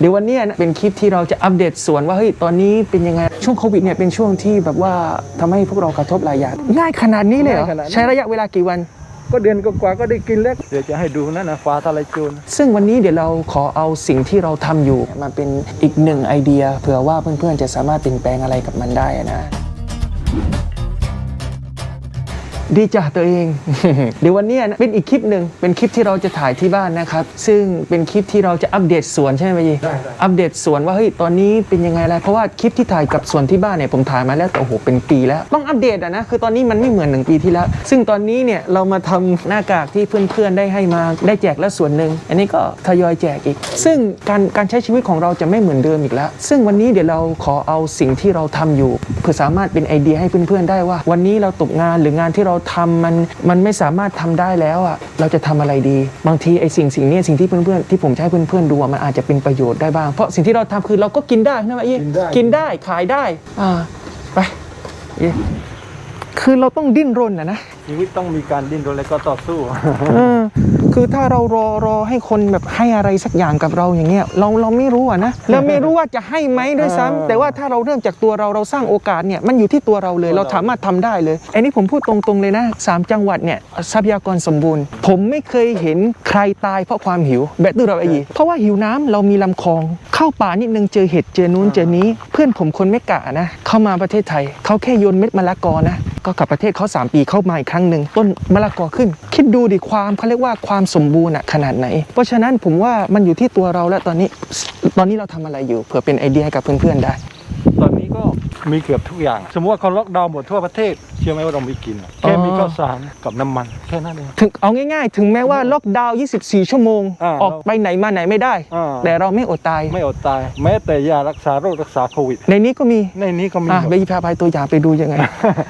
เดี๋ยววันเนี้ยนะเป็นคลิปที่เราจะอัปเดตสวนว่าเฮ้ยตอนนี้เป็นยังไงช่วงโควิดเนี่ยเป็นช่วงที่แบบว่าทำให้พวกเรากระทบหลายอย่างง่ายขนาดนี้เลยเหรอง่ายขนาดนี้ใช้ระยะเวลากี่วัน ก็เดือนกว่าๆก็ได้กินแล้วเดี๋ยวจะให้ดูนั่นนะฟ้าทะลายโจรซึ่งวันนี้เดี๋ยวเราขอเอาสิ่งที่เราทำอยู่ มาเป็นอีกหนึ่งไอเดียเผื่อว่าเพื่อนๆจะสามารถเปลี่ยนแปลงอะไรกับมันได้นะ ดีจ้ะตัวเอง เดี๋ยววันเนี้ยนะเป็นอีกคลิปหนึ่งเป็นคลิปที่เราจะถ่ายที่บ้านนะครับ ซึ่งเป็นคลิปที่เราจะอัปเดตสวนใช่ไหมพี่ได้ได้อัปเดตสวนว่าเฮ้ยตอนนี้เป็นยังไงอะไรเพราะว่าคลิปที่ถ่ายกับสวนที่บ้านเนี่ยผมถ่ายมาแล้วแต่โอ้โหเป็นปีแล้ว ต้องอัปเดตอะนะคือตอนนี้มันไม่เหมือนหนึ่งปีที่แล้ว ซึ่งตอนนี้เนี่ยเรามาทำหน้ากากที่เพื่อนๆได้ให้มาได้แจกแล้วส่วนหนึ่งอันนี้ก็ทยอยแจกอีก ซึ่งการการใช้ชีวิตของเราจะไม่เหมือนเดิมอีกแล้ว ซึ่งวันนี้เดี๋ยวเราขอเอาสิ่งที่เราทำอยู่เพื่อสามารถเป็นไอเดียให้เพื่อนๆได้ว่า วันนี้เราตกงานหรืองานที่เราทำมันมันไม่สามารถทำได้แล้วอะเราจะทำอะไรดี บางทีไอ้สิ่งสิ่งเนี้ยสิ่งที่เพื่อนๆที่ผมจะให้เพื่อนๆดูอะมันอาจจะเป็นประโยชน์ได้บ้าง เพราะสิ่งที่เราทำคือเราก็กินได้นะวะอีกินได้กินได้ขายได้อ่าไปอี คือเราต้องดิ้นรนนะนะชีวิตต้องมีการดิ้นรนและก็ต่อสู้เออคือถ้าเรารอรอให้คนแบบให้อะไรสักอย่างกับเราอย่างเงี้ยเราเราไม่รู้อะนะเราไม่รู้ว่าจะให้ไหมด้วยซ้ำเออแต่ว่าถ้าเราเริ่มจากตัวเราเราสร้างโอกาสเนี่ยมันอยู่ที่ตัวเราเลยตัวเราเราสามารถทำได้เลยอันนี้ผมพูดตรงๆเลยนะสามจังหวัดเนี่ยทรัพยากรสมบูรณ์ ผมไม่เคยเห็นใครตายเพราะความหิวแบบตัวเราไอ้ยีเพราะว่าหิวน้ำเรามีลำคลอง เข้าป่านิดนึงเจอเห็ดเจอนู้นเจอนี้ เพื่อนผมคนไม่กะนะเข้ามาประเทศไทยเขาแค่โยนเม็ดมะละกอนะก็กลับประเทศเขา3 ปีเข้ามาอีกครั้งหนึ่งต้นมะละกอขึ้น คิดดูดิความเขาเรียกว่าความสมบูรณ์ขนาดไหน เพราะฉะนั้นผมว่ามันอยู่ที่ตัวเราแล้วตอนนี้ ตอนนี้เราทำอะไรอยู่เผื่อเป็นไอเดียให้กับเพื่อนๆได้ ตอนนี้ก็มีเกือบทุกอย่าง สมมติว่าเขาล็อกดาวน์หมดทั่วประเทศ เชื่อไหมว่าเราไม่กินอะแค่มีข้าวสารกับน้ำมันแค่นั้นเอง ถึงเอาง่ายๆ ถึงแม้ว่าล็อกดาวน์ 24 ชั่วโมง อ่าออกไปไหนมาไหนไม่ได้ อ่า แต่เราไม่อดตาย ไม่อดตาย แม้แต่ยารักษาโรครักษาโควิด ในนี้ก็มี ในนี้ก็มีอะหมด ไปพาไปตัวอย่างไปดูยังไง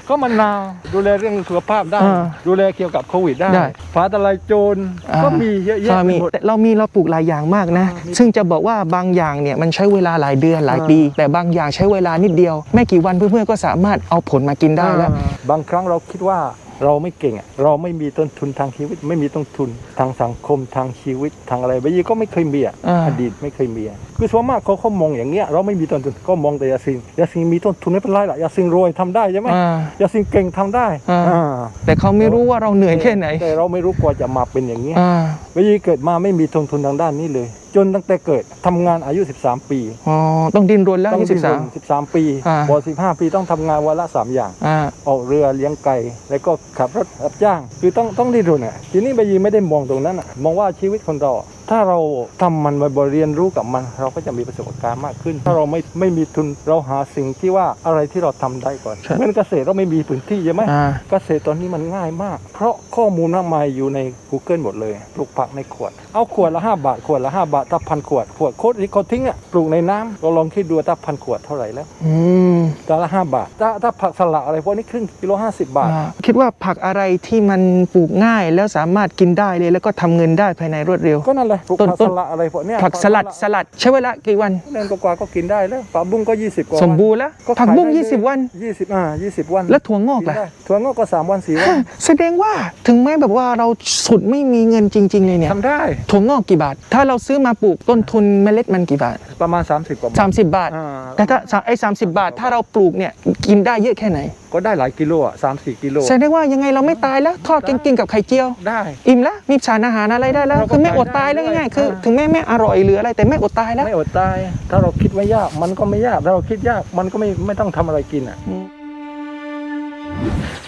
ก็มะนาวดูแลเรื่องสุขภาพได้ อ่าดูแลเกี่ยวกับโควิดได้ได้ ฟ้าทะลายโจรก็มีเยอะแยะก็ไปมีหมด แต่เรามีเราปลูกหลายอย่างมากนะอ่ามีซึ่งจะบอกว่าบางอย่างเนี่ยมันใช้เวลาหลายเดือนหลายอ่าปี แต่บางอย่างใช้เวลานิดเดียว ไม่กี่วันเพื่อนๆก็สามารถเอาผลมากินได้แล้ว อ่าบางครั้งเราคิดว่าเราไม่เก่งอะเราไม่มีต้นทุนทางชีวิต ไม่มีต้นทุนทางสังคมทางชีวิตทางอะไรบางทีก็ไม่เคยมีอะอ่าอดีตไม่เคยมีอะคือส่วนมากเขาเขามองอย่างเงี้ยเราไม่มีต้นทุนก็มองแต่ยาซิงยาซิงมีต้นทุนไม่เป็นไรหรอกยาซิงรวยทำได้ใช่ไหมอ่ายาซิงเก่งทำได้อ่าอ่าแต่เขาไม่รู้ว่าเราเหนื่อยแค่ไหน แต่เราไม่รู้กว่าจะมาเป็นอย่างเงี้ยอ่าบางทีเกิดมาไม่มีต้นทุนทางด้านนี้เลยจนตั้งแต่เกิดทำงานอายุ 13 ปีอ๋อต้องดิ้นรนแล้วต้องยี่สิบสามดิ้นรน13ปีอ่าพอ15ปีต้องทำงานวันละ3อย่าง อ่า ออกเรือเลี้ยงไก่แล้วก็ขับรถรับจ้าง คือต้องต้องดิ้นรนอะทีนี้บางทีไม่ได้มองตรงนั้นอะมองว่าชีวิตคนเราอะ ถ้าเราทำมันบ่อยๆเรียนรู้กับมัน เราก็จะมีประสบการณ์มากขึ้น ถ้าเราไม่ไม่มีทุนเราหาสิ่งที่ว่าอะไรที่เราทำได้ก่อนใช่เหมือนเกษตรเราไม่มีพื้นที่ใช่ไหมอ่าเกษตรตอนนี้มันง่ายมาก เพราะข้อมูลมากมายอยู่ใน Google หมดเลยปลูกผักในขวด เอาขวดละ 5 บาท ขวดละ 5 บาทถ้าพันขวด ขวดโคตรที่เขาทิ้งอะปลูกในน้ำเราลองคิดดูถ้าพันขวดเท่าไหร่แล้วอืมแต่ละ 5 บาท ถ้าถ้าผักสลัดอะไรพวกนี้ครึ่งกิโล50 บาทอ่าคิดว่าผักอะไรที่มันปลูกง่ายแล้วสามารถกินได้เลยแล้วก็ทำเงินได้ภายในรวดเร็วก็นั่นแหละปลูกต้นผักต้สนลัดอะไรพวกเนี้ยผักสลัดสลัดใช้เวลากี่วัน เดือนกว่าๆก็กินได้แล้วปลาบุ้งก็ 20กว่าสมบูรณ์แล้วก็ผักขายบุ้งได้เลย20 วัน20อ่า20วันแล้วถั่วงอกกินล่ะ ได้ถั่วงอกก็3วัน4วันแสดงว่าถึงแม้แบบว่าเราสุดไม่มีเงินจริง ๆ เลยเนี่ยทำได้ถั่วงอกกี่บาท ถ้าเราซื้อมาปลูกต้นทุนเมล็ดมันกี่บาท ประมาณ 30 กว่าบาท 30 บาท อ่า แต่ถ้าไอ้สาบาทถ้าเราปลูกเนี่ยกินได้เยอะแค่ไหน ก็ได้หลายกิโลอะ3-4กิโลแสดงว่ายังไงเราไม่ตายแล้วทอดกินกินกับไข่เจียว ได้ อิ่มแล้วมีสารอาหารอะไรได้แล้วเราก็คือไม่อดตาตายยได้แล้วง่ายๆด้วยคืออ่าถึงแม้ไม่อร่อยหรืออะไรแต่ไม่อดตายแล้วไม่อดตาย ถ้าเราคิดว่ายากมันก็ไม่ยากถ้าเราคิดยากมันก็ไม่ไม่ต้องทำอะไรกินอะ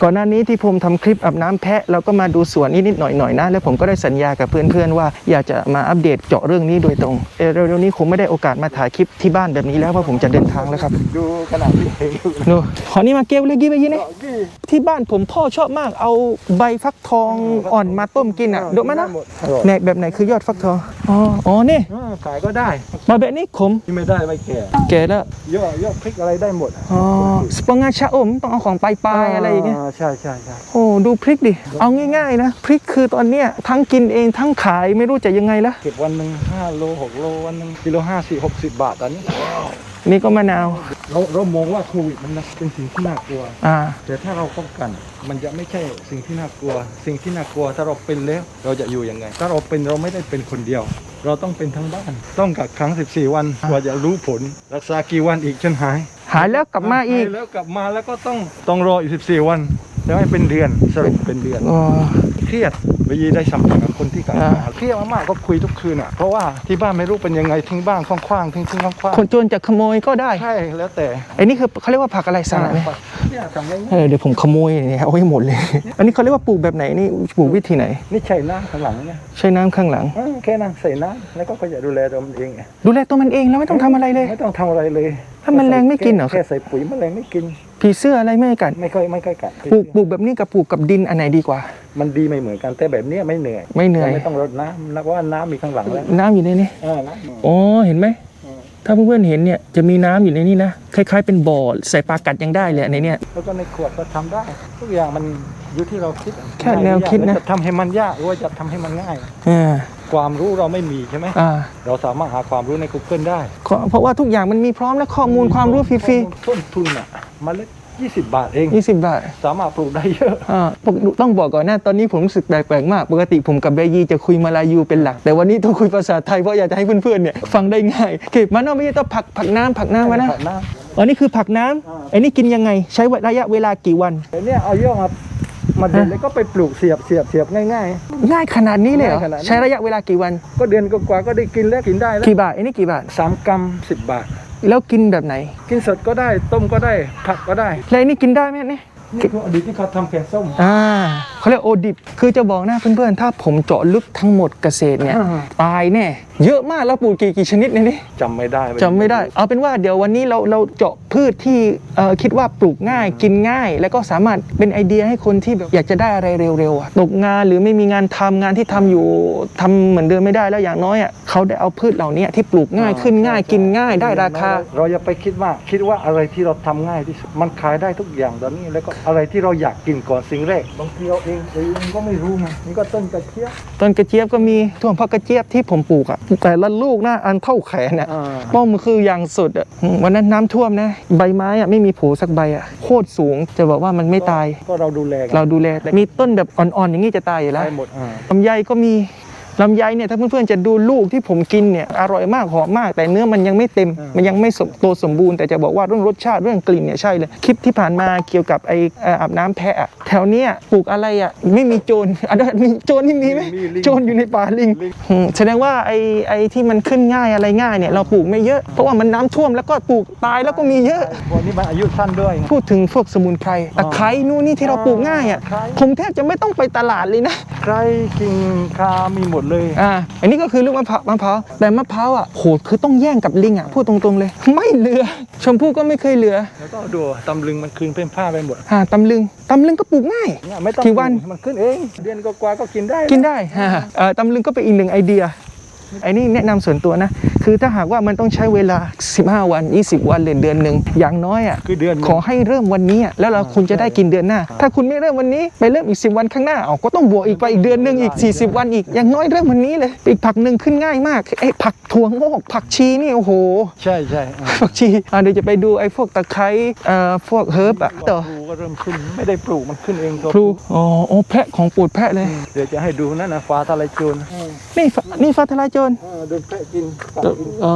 ก่อนหน้านี้ที่ผมทำคลิปอาบน้ำแพะเราก็มาดูสวนนิดๆหน่อยๆนะ แล้วผมก็ได้สัญญากับเพื่อนๆว่าอยากจะมาอัปเดตเจาะเรื่องนี้โดยตรงเอ่อเร็วๆนี้คงไม่ได้โอกาสมาถ่ายคลิปที่บ้านแบบนี้แล้วเพราะผมจะเดินทางแล้วครับ ดูขนาดที่เห็นอยู่นูขอนี่มาเก็บเลยกี่ไปยี่นี่กี่ที่บ้านผมพ่อชอบมากเอาใบฟักทองอ่อนมาต้มกินอะดูมานะหมดอร่อยในแบบไหนคือยอดฟักทองอ๋ออ๋อนี่อ่าขายก็ได้ มาแบบนี้ขมที่ไม่ได้ไม่แก่แก่แล้วยอดยอดพริกอะไรได้หมดอ๋อสปองงาชะอมต้องเอาของปลายๆอะไรอย่างเงี้ยใช่ใช่ใช่โอ้ดูพริกดิ เอาง่ายๆนะ พริกคือตอนเนี้ยทั้งกินเองทั้งขายไม่รู้จะยังไงละเก็บวันหนึ่งห้าโลหกโลวันหนึ่งกิโลห้าสี่หกสิบบาทตอนนี้นี่ก็มะนาวมเราเรามองว่าโควิดมันนะเป็นสิ่งที่น่ากลัว อ่า แต่ถ้าเราป้องกัน มันจะไม่ใช่สิ่งที่น่ากลัว สิ่งที่น่ากลัวถ้าเราเป็นแล้วเราจะอยู่ยังไง ถ้าเราเป็นเราไม่ได้เป็นคนเดียว เราต้องเป็นทั้งบ้าน ต้องกักขัง 14 วันกว่าจะรู้ผล รักษากี่วันอีกจนหาย หายแล้วกลับมาอีกหยแล้วกลับมาแล้วก็ต้องต้องรออีก 14 วันแล้วให้เป็นเดือนสรุปเป็นเดือนอ๋อ เครียดไปยีได้สัมผัสกับคนที่กักอ่าขังเครียดมากๆก็คุยทุกคืนอะเพราะว่าที่บ้านไม่รู้เป็นยังไงทิ้งบ้านคว้างๆทิ้งทิ้งคว้างคนโจรจะขโมยก็ได้ ๆใช่แล้วแต่ไอ้นี่คือเขาเรียกว่าผักอะไรสลัดเนี่ย เนี่ยทำง่ายเออเดี๋ยวผมขโมยเนี่ยเอาไว้หมดเลย อันนี้เขาเรียกว่าปลูกแบบไหนนี่ปลูกวิธีไหนๆนี่ใช่น้ำข้างหลังเนี่ยใช้น้ำข้างหลังเออแค่นั้นใส่น้ำแล้วก็ก็อย่าดูแลตัวมันเองไงดูแลตัวมันเองแล้วไม่ต้องทำอะไรเลย ไม่ต้องทำอะไรเลย ถ้าแมลงไม่กินเหรอแค่ใส่ปุ๋ยแมลงไม่กิน ผีเสื้ออะไรไม่กัดไม่ค่อยไม่ค่อยกัดปลูกปลูกแบบนี้กับปลูกกับดินอันไหนดีกว่า มันดีไม่เหมือนกันแต่แบบเนี้ยไม่เหนื่อยไม่เหนื่อยไม่ต้องรดน้ำนะเพราะว่าน้ำมีข้างหลังแล้วน้ำอยู่ในนี้เออน้ำอ๋อเห็นไหม ถ้าเพื่อนๆเห็นเนี่ยจะมีน้ำอยู่ในนี้นะคล้ายๆเป็นบ่อใส่ปลากัดยังได้เลยในเนี่ยแล้วก็ในขวดก็ทำได้ ทุกอย่างมันอยู่ที่เราคิดแค่แนวคิดนะจะทำให้มันยากหรือว่าจะทำให้มันง่ายอ่าความรู้เราไม่มีใช่ไหมอ่าเราสามารถหาความรู้ใน Google ได้ก็เพราะว่าทุกอย่างมันมีพร้อมและข้อมูลความรู้ฟรีต้นทุนอะเมาเล็ด 20 บาทเองๆ20 บาท สามารถปลูกได้เยอะอ่าผมต้องบอกก่อนนะตอนนี้ผมรู้สึกแปลกๆมาก ปกติผมกับเบยีจะคุยมาลายูเป็นหลัก แต่วันนี้ต้องคุยภาษาไทยเพราะอยากจะให้เพื่อนๆเนี่ยฟังได้ง่ายเก็บมันเอาไม่ใช่ต้องผักผักน้ำผักน้ำมานะผักน้อันนี้คือผักน้ำไอ้นี่กินยังไง ใช้ระยะเวลากี่วันำแต่เนี่ยเอายอดมามาเด็ดแล้วก็ไปปลูกเสียบเสียบเสียบง่าย ง่ายขนาดนี้เลยเหรอง่ายขนาดนี้ ใช้ระยะเวลากี่วัน ๆ ก็เดือนกว่าๆก็ได้กินแล้วกินได้แล้วกี่บาทไอ้นี่กี่บาท สามกรัมสิบบาท แล้วกินแบบไหน กินสดก็ได้ต้มก็ได้ผักก็ได้แล้วไอ้นี่กินได้ไหมเนี่ย นี่คืออดีตที่เขาทำแกงส้ม อ่าเขาเรียกโอดิบ คือจะบอกนะเพื่อนๆ ถ้าผมเจาะลึกทั้งหมดเกษตรเนี่ย อ่า ตายแน่ เยอะมากแล้วปลูกกี่กี่ชนิดในนี้จำไม่ได้จำไม่ได้ เอาเป็นว่าเดี๋ยววันนี้เราเราเจาะพืชที่เอ่อคิดว่าปลูกง่ายกินง่าย แล้วก็สามารถเป็นไอเดียให้คนที่แบบอยากจะได้อะไรเร็วๆอะตกงานหรือไม่มีงานทำงานที่ทำอยู่ทำเหมือนเดิมไม่ได้แล้วอย่างน้อยอะเขาได้เอาพืชเหล่านี้ที่ปลูกง่ายขึ้นง่ายกินง่ายได้ราคา เราอย่าไปคิดมากคิดว่าอะไรที่เราทำง่ายที่สุดมันขายได้ทุกอย่างตอนนี้แล้วก็อะไรที่เราอยากกินก่อนสิ่งแรกบางทีเราเองเราเองก็ไม่รู้ไงนี่ก็ต้นกระเทียมต้นกระเจี๊ยบก็มีถั่วเพราะกระเจี๊ยบที่ผมปลูกอะแต่ละลูกน่าอันเท่าแขนอะอ่าป้อมมันคืออย่างสุดอะอืมวันนั้นน้ำท่วมนะ ใบไม้อะไม่มีผูสักใบอะโคตรสูงจะบอกว่ามันไม่ตายก็เราดูแลกันเราดูแลแต่มีต้นแบบอ่อนๆอย่างนี้จะตายอยู่แล้วได้หมดอ่าลำไยก็มี ลำไยเนี่ยถ้าเพื่อนๆจะดูลูกที่ผมกินเนี่ยอร่อยมากหอมมาก แต่เนื้อมันยังไม่เต็ม มันยังไม่สมโตสมบูรณ์แต่จะบอกว่าเรื่องรสชาติเรื่องกลิ่นเนี่ยใช่เลยคลิปที่ผ่านมาเกี่ยวกับไอเอ่ออาบน้ำแพะอะแถวเนี้ยปลูกอะไรอะไม่มีโจรอันนั้นมีโจรนี่มีไหมมีลิงโจรอยู่ในป่าลิงอืมแสดงว่าไอไอที่มันขึ้นง่ายอะไรง่ายเนี่ยเราปลูกไม่เยอะเพราะว่ามันน้ำท่วมแล้วก็ปลูกตายแล้วก็มีเยอะวันนี้มันอายุสั้นด้วยไงพูดถึงพวกสมุนไพรตะไคร้นู่นนี่ที่เราปลูกง่ายอะตะไคร้ผมแทบจะไม่ต้องไปตลาดเลยนะ ใครกินคามีหมดเลย อ่า อันนี้ก็คือลูกมะพร้าวมะพร้าวแต่มะพร้าวอะโหคือต้องแย่งกับลิงอะพูดตรงๆเลย ไม่เหลือ ชมพู่ก็ไม่เคยเหลือ แล้วก็ดูตำลึงมันคืนเป็นผ้าไปหมดอ่าตำลึงตำลึงก็ปลูกง่าย เนี่ยไม่ต้องกี่วันมันขึ้นเอง เดือนกว่าๆก็กินได้กินได้ฮ่าเอ่อตำลึงก็เป็นอีกหนึ่งไอเดีย ไอ้นี่แนะนำส่วนตัวนะ คือถ้าหากว่ามันต้องใช้เวลา 15 วัน 20 วันหรือเดือนหนึ่งอย่างน้อยอะคือเดือนหนึ่งขอให้เริ่มวันนี้อะแล้วเราคุณจะได้กินเดือนหน้า ถ้าคุณไม่เริ่มวันนี้ไปเริ่มอีก 10 วันข้างหน้าเอาก็ต้องบวกอีกไปอีกเดือนหนึ่งอีก 40 วันอีกอย่างน้อยเริ่มวันนี้เลยอีกผักหนึ่งขึ้นง่ายมากไอ้ผักถั่วงอกผักชีนี่โอ้โห ใช่ใช่อ่าผักชีอะเดี๋ยวจะไปดูไอ้พวกตะไคร้เอ่อพวกเฮิร์บอะต่อพลูก็เริ่มขึ้นไม่ได้ปลูกมันขึ้นเองตัวพลูอ๋อโอ้แพะของปูดแพะเลย เดี๋ยวจะให้ดูนั่นนะฟ้าทะลายโจรนี่ฟนี่ฟ้าทลายโจรเออโดนแพะกินกัดกินอ๋อ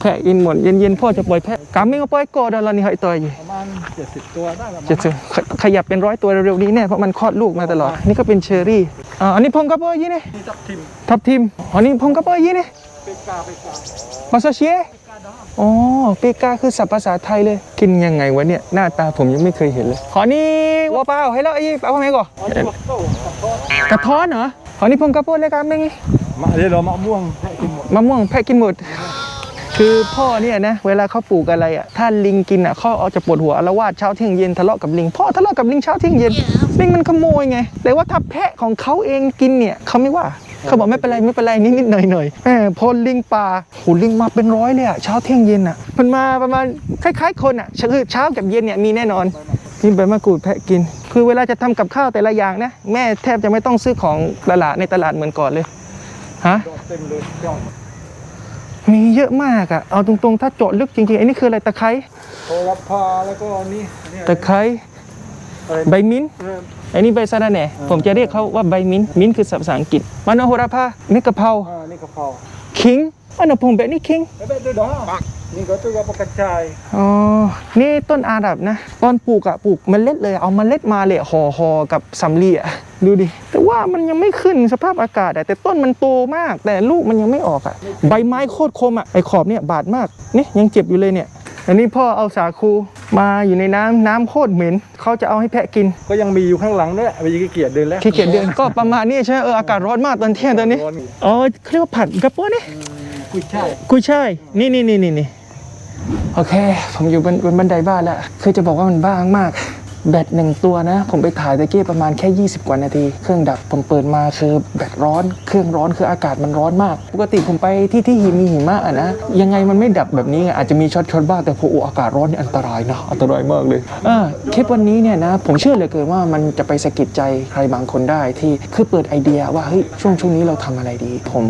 แพะกินหมดเย็นๆพ่อจะปล่อยแพะกาไม่ก็ปล่อยกอดแล้วนี่หอยตัวอยู่ประมาณ70ตัวได้ประมาณจะจะขขยับเป็นร้อยตัวเร็วๆนี้แน่เพราะมันคลอดลูกมาตลอดนี่ก็เป็นเชอรี่อ่าอันนี้พงกระเบอร์ยี่นี่ที่ทับทิมทับทิมอันนี้พงกระเบอร์ยี่นี่เปกาเปกามาซาเชียอ๋อเปกาคือศัพท์ภาษาไทยเลย กินยังไงวะเนี่ย หน้าตาผมยังไม่เคยเห็นเลย ขอนี่วัวเปล่าให้แล้วไอ้เปล่าพ่อแม่ก่อนอันนี้บักโต้กับทอดกระท้อนเหรอ ขอนี่พงกระเบอร์เลยครับเป็นไงมะเดี๋ยวเรามะม่วงแพะกินหมดมะม่วงแพะกินหมด คือพ่อเนี่ยนะเวลาเขาปลูกอะไรอะถ้าลิงกินอะเขาเอาจะปวดหัวอาละวาดเช้าเที่ยงเย็นทะเลาะกับลิงพ่อทะเลาะกับลิงเช้าเที่ยงเย็นลิงมันขโมยไง แต่ว่าถ้าแพะของเขาเองกินเนี่ยเขาไม่ว่าเขาบอกไม่เป็นไรไม่เป็นไรนิดนิดๆหน่อยหน่อยๆแหมพอลิงป่าโหลิงมาเป็นร้อยเลยอะเช้าเที่ยงเย็นอะมันมาประมาณคล้ายๆคนอะคือเช้ากับเย็นเนี่ยมีแน่นอน กินใบมะกรูดแพะกิน คือเวลาจะทำกับข้าวแต่ละอย่างนะแม่แทบจะไม่ต้องซื้อของตลาดในตลาดเหมือนก่อนเลยฮะดอกเต็มเลยจ้องมีเยอะมากอะเอาตรงๆ ถ้าเจาะลึกจริงๆอันนี้คืออะไรตะไคร้โหระพาแล้วก็นี่เนี่ยตะไคร้อะไรใบมิ้นท์เอออันนี้ใบสะระแหน่ผมจะเรียกเขาว่าใบมิ้นท์มิ้นท์คือภาษาอังกฤษมันโหระพานี่กะเพราอ่านี่กะเพราขิงอันนั้นผมแบบนี้ขิงแล้วแบบด้วยดอก นี่ก็ตัวกระจายอ๋อ นี่ต้นอาดับนะ ตอนปลูกอะปลูกเมล็ดเลย เอาเมล็ดมาเลยห่อหอกับสำลีอะดูดิ แต่ว่ามันยังไม่ขึ้นสภาพอากาศอะแต่ต้นมันโตมาก แต่ลูกมันยังไม่ออกอะใบไม้โคตรคมอะไอขอบเนี่ยบาดมาก นี่ยังเจ็บอยู่เลยเนี่ย อันนี้พ่อเอาสาคูมาอยู่ในน้ำน้ำโคตรเหม็นเขาจะเอาให้แพะกิน ก็ยังมีอยู่ข้างหลังด้วยไปยิงเกียรเดินแล้วขี้เกียจเดินก็ประมาณนี้ใช่ไหมเอออากาศร้อนมากตอนเที่ยงตอนนี้ร้อ๋อเขาเรียกว่าผัดกระโปะนี่ กุยช่ายกุยช่ายนี่นี่นี่นี่นี่โอเค ผมอยู่บนบนบันไดบ้านแล้วคือจะบอกว่ามันบ้างมาก แบตหนึ่งตัวนะ ผมไปถ่ายตะกี้ประมาณแค่ 20 กว่านาที เครื่องดับผมเปิดมาคือแบตร้อน เครื่องร้อนคืออากาศมันร้อนมาก ปกติผมไปที่ที่หิมมีหิมะอะนะ ยังไงมันไม่ดับแบบนี้ไงอาจจะมีช็อตช็อตๆบ้างแต่พออากาศร้อนนี่อันตรายนะอันตรายมากเลยอ่าคลิปวันนี้เนี่ยนะ ผมเชื่อเหลือเกินว่ามันจะไปสะกิดใจใครบางคนได้ที่คือเปิดไอเดียว่าเฮ้ยช่วงช่วงนี้เราทำอะไรดี ผม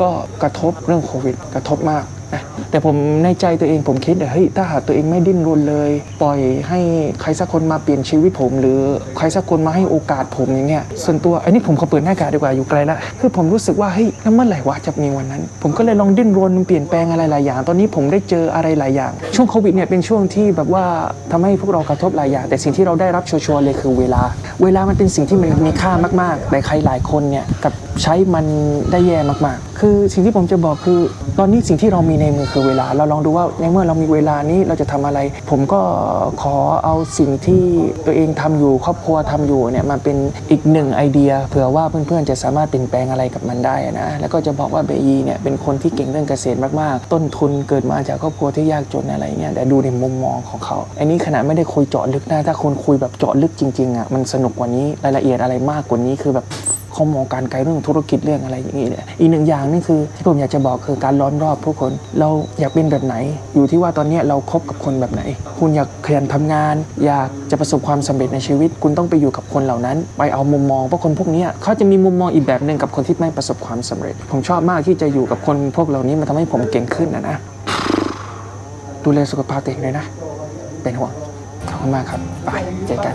ก็กระทบเรื่องโควิด กระทบมาก นะแต่ผมในใจตัวเองผมคิดเฮ้ยถ้าหากตัวเองไม่ดิ้นรนเลย ปล่อยให้ใครสักคนมาเปลี่ยนชีวิตผม หรือใครสักคนมาให้โอกาสผมอย่างเงี้ยส่วนตัวอันนี้ผมขอเปิดหน้ากากดีกว่าอยู่ไกลละคือผมรู้สึกว่าเฮ้ยแล้วเมื่อไหร่วะจะมีวันนั้น ผมก็เลยลองดิ้นรนเปลี่ยนแปลงอะไรหลายอย่าง ตอนนี้ผมได้เจออะไรหลายอย่าง ช่วงโควิดเนี่ยเป็นช่วงที่แบบว่าทำให้พวกเรากระทบหลายอย่าง แต่สิ่งที่เราได้รับชัวร์เลยคือเวลา เวลามันเป็นสิ่งที่มันมีค่ามากๆ แต่ใครหลายคนเนี่ยกับใช้มันได้แย่มากๆ คือสิ่งที่ผมจะบอกคือ ตอนนี้สิ่งที่เรามีในมือคือเวลา เราลองดูว่าในเมื่อเรามีเวลานี้เราจะทำอะไร ผมก็ขอเอาสิ่งที่ตัวเองทำอยู่ครอบครัวทำอยู่เนี่ยมาเป็นอีกหนึ่งไอเดียเผื่อว่าเพื่อนๆจะสามารถเปลี่ยนแปลงอะไรกับมันได้นะแล้วก็จะบอกว่าเบยีเนี่ยเป็นคนที่เก่งเรื่องเกษตรมากๆ ต้นทุนเกิดมาจากครอบครัวที่ยากจนอะไรเงี้ยแต่ดูในมุมมองของเขาอันนี้ขนาดไม่ได้คุยเจาะลึกนะถ้าคนคุยแบบเจาะลึกจริงๆอะมันสนุกกว่านี้รายละเอียดอะไรมากกว่านี้คือแบบเขามองการไกลเรื่องธุรกิจเรื่องอะไรอย่างนี้เนี่ยอีกหนึ่งอย่างนี่คือที่ผมอยากจะบอกคือการล้อมรอบผู้คน เราอยากเป็นแบบไหน อยู่ที่ว่าตอนนี้เราคบกับคนแบบไหน คุณอยากขยันทำงาน อยากจะประสบความสำเร็จในชีวิต คุณต้องไปอยู่กับคนเหล่านั้น ไปเอามุมมองเพราะคนพวกนี้เขาจะมีมุมมองอีกแบบหนึ่งกับคนที่ไม่ประสบความสำเร็จ ผมชอบมากที่จะอยู่กับคนพวกเหล่านี้มันทำให้ผมเก่งขึ้นนะนะดูแลสุขภาพตัวเองเลยนะ เป็นห่วงขอบคุณมากครับไปเจอกัน